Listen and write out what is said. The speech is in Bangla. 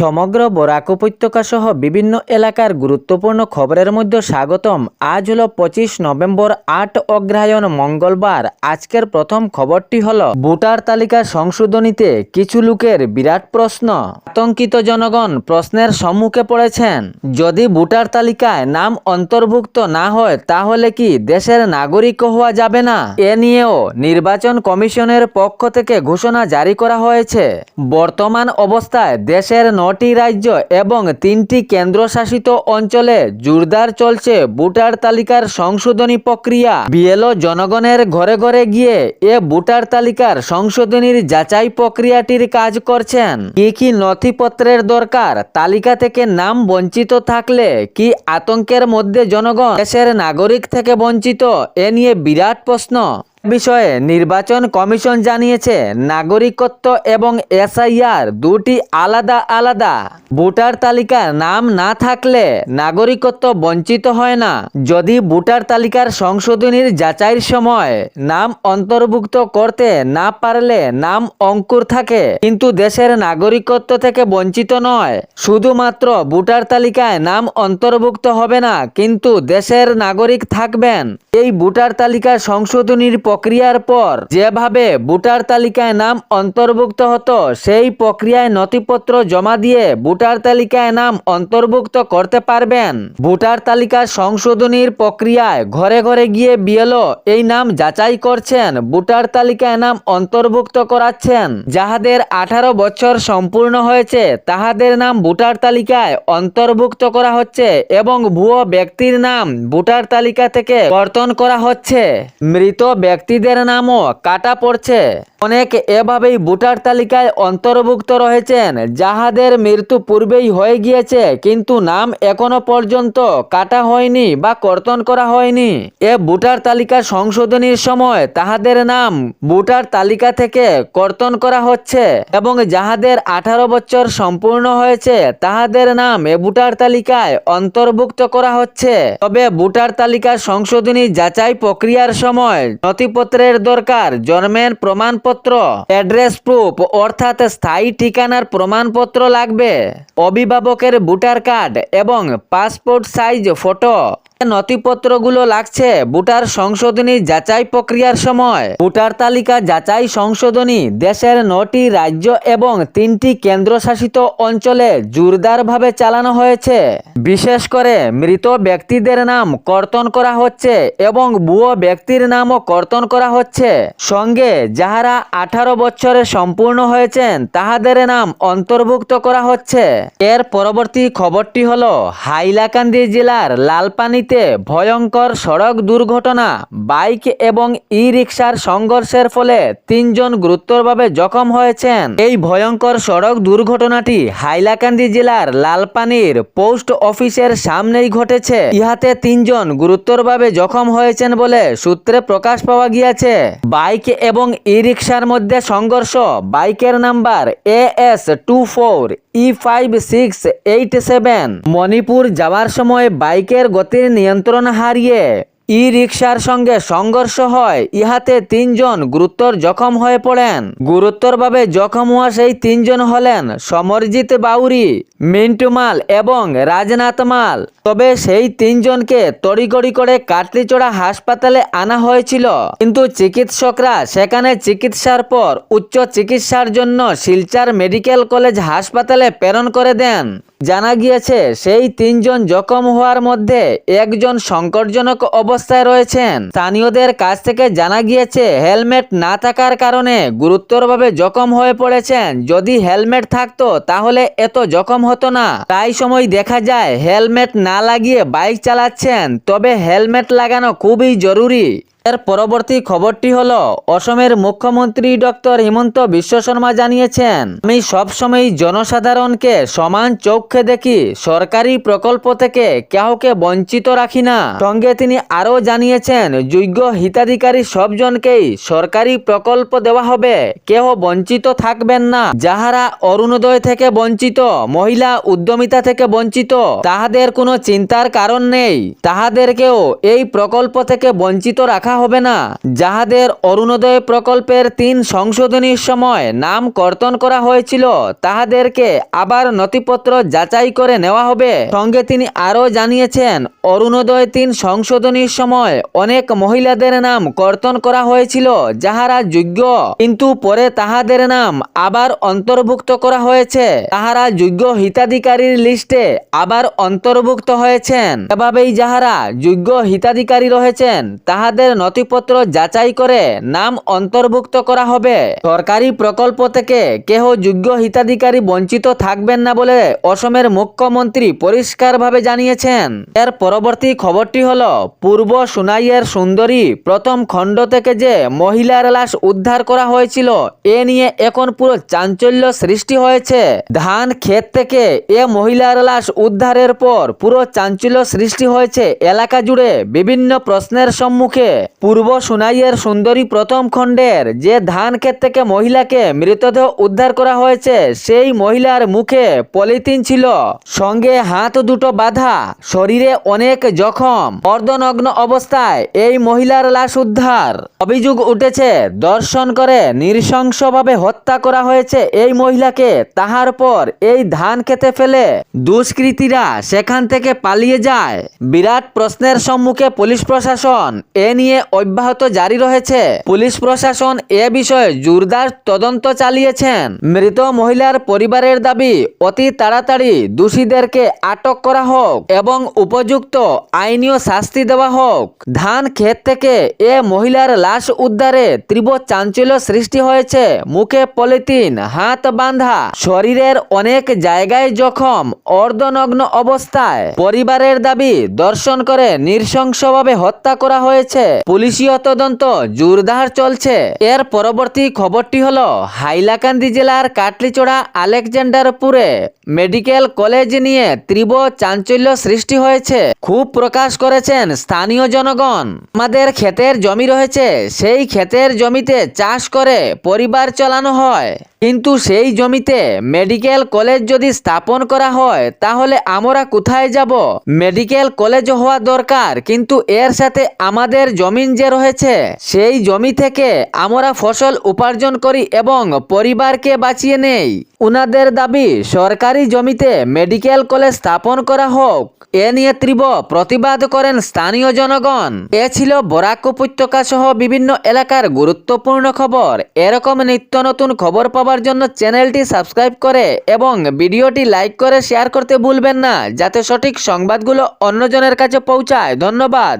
সমগ্র বরাক উপত্যকা সহ বিভিন্ন এলাকার গুরুত্বপূর্ণ খবরের মধ্যে স্বাগতম। আজ হল পঁচিশ নভেম্বর আট অগ্রহায়ণ মঙ্গলবার। আজকের প্রথম খবরটি হল, ভোটার তালিকা সংশোধনীতে কিছু লোকের বিরাট প্রশ্ন। আতঙ্কিত জনগণ প্রশ্নের সম্মুখে পড়েছেন, যদি ভোটার তালিকায় নাম অন্তর্ভুক্ত না হয়, তাহলে কি দেশের নাগরিক হওয়া যাবে না? এ নিয়েও নির্বাচন কমিশনের পক্ষ থেকে ঘোষণা জারি করা হয়েছে। বর্তমান অবস্থায় দেশের নটি রাজ্য এবং তিনটি কেন্দ্রশাসিত অঞ্চলে জোরদার চলছে ভোটার তালিকার সংশোধনী প্রক্রিয়া। বিএলও জনগণের ঘরে ঘরে গিয়ে এ ভোটার তালিকার সংশোধনীর যাচাই প্রক্রিয়াটির কাজ করছেন। কি কি নথিপত্রের দরকার, তালিকা থেকে নাম বঞ্চিত থাকলে কি আতঙ্কের মধ্যে জনগণ দেশের নাগরিক থেকে বঞ্চিত, এ নিয়ে বিরাট প্রশ্ন। বিষয়ে নির্বাচন কমিশন জানিয়েছে, নাগরিকত্ব এবং এসআইআর দুটি আলাদা আলাদা। ভোটার তালিকার নাম না থাকলে নাগরিকত্ব বঞ্চিত হয় না। যদি ভোটার তালিকার সংশোধনীর যাচাইয়ের সময় নাম অন্তর্ভুক্ত করতে না পারলে নাম অঙ্কুর থাকে, কিন্তু দেশের নাগরিকত্ব থেকে বঞ্চিত নয়। শুধুমাত্র ভোটার তালিকায় নাম অন্তর্ভুক্ত হবে না, কিন্তু দেশের নাগরিক থাকবেন। এই ভোটার তালিকা সংশোধনীর প্রক্রিয়ার পর যেভাবে ভোটার তালিকায় নাম অন্তর্ভুক্ত হতো, সেই প্রক্রিয়ায় নথিপত্র জমা দিয়ে ভোটার তালিকায় নাম অন্তর্ভুক্ত করতে পারবেন। ভোটার তালিকা সংশোধনীর প্রক্রিয়ায় ঘরে ঘরে গিয়ে বিএলও এই নাম যাচাই করছেন, ভোটার তালিকায় নাম অন্তর্ভুক্ত করাচ্ছেন। যাহাদের আঠারো বছর সম্পূর্ণ হয়েছে, তাহাদের নাম ভোটার তালিকায় অন্তর্ভুক্ত করা হচ্ছে এবং ভুয়ো ব্যক্তির নাম ভোটার তালিকা থেকে কর্তন করা হচ্ছে। মৃত ব্যক্তিদের নামও কাটা পড়ছে। অনেক এভাবেই ভোটার তালিকায় অন্তর্ভুক্ত রয়েছেন। যাহাদের মৃত্যু পূর্বেই হয়ে গিয়েছে, কিন্তু নাম এখনও পর্যন্ত কাটা হয়নি বা কর্তন করা হয়নি। এ ভোটার তালিকা সংশোধনীর সময় তাহাদের নাম ভোটার তালিকা থেকে কর্তন করা হচ্ছে এবং যাহাদের আঠারো বছর সম্পূর্ণ হয়েছে, তাহাদের নাম এ ভোটার তালিকায় অন্তর্ভুক্ত করা হচ্ছে। তবে ভোটার তালিকা সংশোধনী যাচাই প্রক্রিয়ার সময় নথিপত্রের দরকার, জন্মের প্রমাণপত্র, অ্যাড্রেস প্রুফ, অর্থাৎ স্থায়ী ঠিকানার প্রমাণপত্র লাগবে, অভিভাবকের ভোটার কার্ড এবং পাসপোর্ট সাইজ, ফটো। নথিপত্রগুলো লাগছে। ভোটার সংশোধনী যাচাই প্রক্রিয়ার সময়। ভোটার তালিকা যাচাই সংশোধনী দেশের নটি রাজ্য এবং তিনটি কেন্দ্রশাসিত অঞ্চলে জোরদারভাবে চালানো হয়েছে। বিশেষ করে মৃত ব্যক্তিদের নাম কর্তন করা হচ্ছে এবং ভুয়ো ব্যক্তির নামও কর্তন করা হচ্ছে। সঙ্গে যাহারা আঠারো বছরে সম্পূর্ণ হয়েছেন, তাহাদের নাম অন্তর্ভুক্ত করা হচ্ছে। এর পরবর্তী খবরটি হলো, হাইলাকান্দি জেলার লালপানিতে ভয়ঙ্কর সড়ক দুর্ঘটনা, বাইক এবং ই রিক্সার সংঘর্ষের ফলে তিনজন গুরুতরভাবে জখম হয়েছেন। এই ভয়ঙ্কর সড়ক দুর্ঘটনাটি হাইলাকান্দি জেলার লালপানির পোস্ট অফিসের সামনেই ঘটেছে। ইহাতে তিনজন গুরুতরভাবে জখম হয়েছেন বলে সূত্রে প্রকাশ পাওয়া গিয়েছে। বাইক এবং ই রিক্সার মধ্যে সংঘর্ষ। বাইকের number A S two four E five six eight seven Manipur যাওয়ার সময় বাইকের গতির নিয়ন্ত্রণ হারিয়ে ই রিক্সার সঙ্গে সংঘর্ষ হয়, ইহাতে তিনজন গুরুতর জখম হয়ে পড়েন। গুরুতরভাবে জখম হওয়া সেই তিনজন হলেন সমরজিৎ বাউরি, মিন্টু মাল এবং রাজনাথ মাল। তবে সেই তিনজনকে তড়িগড়ি করে কাটলিচড়া হাসপাতালে আনা হয়েছিল। কিন্তু চিকিৎসকরা সেখানে চিকিৎসার পর উচ্চ চিকিৎসার জন্য শিলচার মেডিকেল কলেজ হাসপাতালে প্রেরণ করে দেন। জানা গিয়েছে, সেই তিনজন জখম হওয়ার মধ্যে একজন সংকটজনক অবস্থায় রয়েছেন। স্থানীয়দের কাছ থেকে জানা গিয়েছে, হেলমেট না থাকার কারণে গুরুতরভাবে জখম হয়ে পড়েছেন। যদি হেলমেট থাকতো, তাহলে এত জখম হতো না। তাই সময় দেখা যায়, হেলমেট না লাগিয়ে বাইক চালাচ্ছেন। তবে হেলমেট লাগানো খুবই জরুরি। এর পরবর্তী খবরটি হল, অসমের মুখ্যমন্ত্রী ডক্টর হিমন্ত বিশ্ব শর্মা জানিয়েছেন, আমি সবসময় জনসাধারণকে সমান চোখে দেখি, সরকারি প্রকল্প থেকে কাউকে বঞ্চিত রাখি না। সঙ্গে তিনি আরও জানিয়েছেন, যোগ্য হিতাধিকারী সবজনকেই সরকারি প্রকল্প দেওয়া হবে কেউ বঞ্চিত থাকবেন না। যাহারা অরুণোদয় থেকে বঞ্চিত, মহিলা উদ্যমিতা থেকে বঞ্চিত, তাহাদের কোনো চিন্তার কারণ নেই। তাহাদেরকেও এই প্রকল্প থেকে বঞ্চিত রাখা হবে না। যাহাদের অরুণোদয় প্রকল্পের তিন সংশোধনীর সময় নাম কর্তন করা হয়েছিল। তাহাদেরকে আবার নথিপত্র যাচাই করে নেওয়া হবে। সঙ্গে তিনি আরও জানিয়েছেন, অরুণোদয় তিন সংশোধনীর সময় অনেক মহিলাদের নাম কর্তন করা হয়েছিল, যাহারা যোগ্য। কিন্তু পরে তাহাদের নাম আবার অন্তর্ভুক্ত করা হয়েছে। তাহারা যোগ্য হিতাধিকারীর লিস্টে আবার অন্তর্ভুক্ত হয়েছেন। এভাবেই যাহারা যোগ্য হিতাধিকারী রয়েছেন, তাহাদের নথিপত্র যাচাই করে নাম অন্তর্ভুক্ত করা হবে। সরকারি প্রকল্প থেকে কেহ যোগ্য হিতাধিকারী বঞ্চিত থাকবেন না বলে অসমের মুখ্যমন্ত্রী পরিষ্কারভাবে জানিয়েছেন। এর পরবর্তী খবরটি হল, পূর্ব সুনাইয়ের সুন্দরী প্রথম খণ্ড থেকে যে মহিলার লাশ উদ্ধার করা হয়েছিল, এ নিয়ে এখন পুরো চাঞ্চল্য সৃষ্টি হয়েছে। ধান ক্ষেত থেকে এ মহিলার লাশ উদ্ধারের পর পুরো চাঞ্চল্য সৃষ্টি হয়েছে এলাকা জুড়ে বিভিন্ন প্রশ্নের সম্মুখে। পূর্ব সুনাইয়ের সুন্দরী প্রথম খণ্ডের যে ধান ক্ষেত থেকে মহিলাকে মৃতদেহ উদ্ধার করা হয়েছে, সেই মহিলার মুখে পলিথিন ছিল। সঙ্গে হাত দুটো বাধা, শরীরে অনেক জখম। অর্ধনগ্ন অবস্থায় এই মহিলার লাশ উদ্ধার। অভিযোগ উঠেছে, দর্শন করে নৃশংসভাবে হত্যা করা হয়েছে এই মহিলাকে। তাহার পর এই ধান খেতে ফেলে দুষ্কৃতীরা সেখান থেকে পালিয়ে যায়। বিরাট প্রশ্নের সম্মুখে পুলিশ প্রশাসন এ নিয়ে অব্যাহত জারি রয়েছে। পুলিশ প্রশাসন এ বিষয়ে জোরদার তদন্ত চালিয়েছেন। মৃত মহিলার পরিবারের দাবি, অতি তাড়াতাড়ি দোষীদেরকে আটক করা হোক এবং উপযুক্ত আইনীয় শাস্তি দেওয়া হোক। ধান ক্ষেত থেকে এ মহিলার লাশ উদ্ধারে তীব্র চাঞ্চল্য সৃষ্টি হয়েছে। মুখে পলিথিন, হাত বাঁধা, শরীরের অনেক জায়গায় জখম, অর্ধনগ্ন অবস্থায়। পরিবারের দাবি, দর্শন করে নৃশংসভাবে হত্যা করা হয়েছে। পুলিশীয় তদন্ত জোরদার চলছে। এর পরবর্তী খবরটি হল, হাইলাকান্দি জেলার কাটলিচড়া আলেকজান্ডারপুরে মেডিকেল কলেজ নিয়ে তীব্র চাঞ্চল্য সৃষ্টি হয়েছে। খুব প্রকাশ করেছেন স্থানীয় জনগণ। আমাদের ক্ষেতের জমি রয়েছে, সেই ক্ষেতের জমিতে চাষ করে পরিবার চালানো হয়। কিন্তু সেই জমিতে মেডিকেল কলেজ যদি স্থাপন করা হয়, তাহলে আমরা কোথায় যাব? মেডিকেল কলেজ হওয়া দরকার, কিন্তু এর সাথে আমাদের জমিন যে রয়েছে, সেই জমি থেকে আমরা ফসল উপার্জন করি এবং পরিবারকে বাঁচিয়ে নেই। উনাদের দাবি, সরকারি জমিতে মেডিকেল কলেজ স্থাপন করা হোক। এ নিয়ে তীব্র প্রতিবাদ করেন স্থানীয় জনগণ। এ ছিল বরাক উপত্যকা সহ বিভিন্ন এলাকার গুরুত্বপূর্ণ খবর। এরকম নিত্য নতুন খবর পাওয়ার জন্য চ্যানেলটি সাবস্ক্রাইব করে এবং ভিডিওটি লাইক করে শেয়ার করতে ভুলবেন না, যাতে সঠিক সংবাদগুলো অন্যজনের কাছে পৌঁছায়। ধন্যবাদ।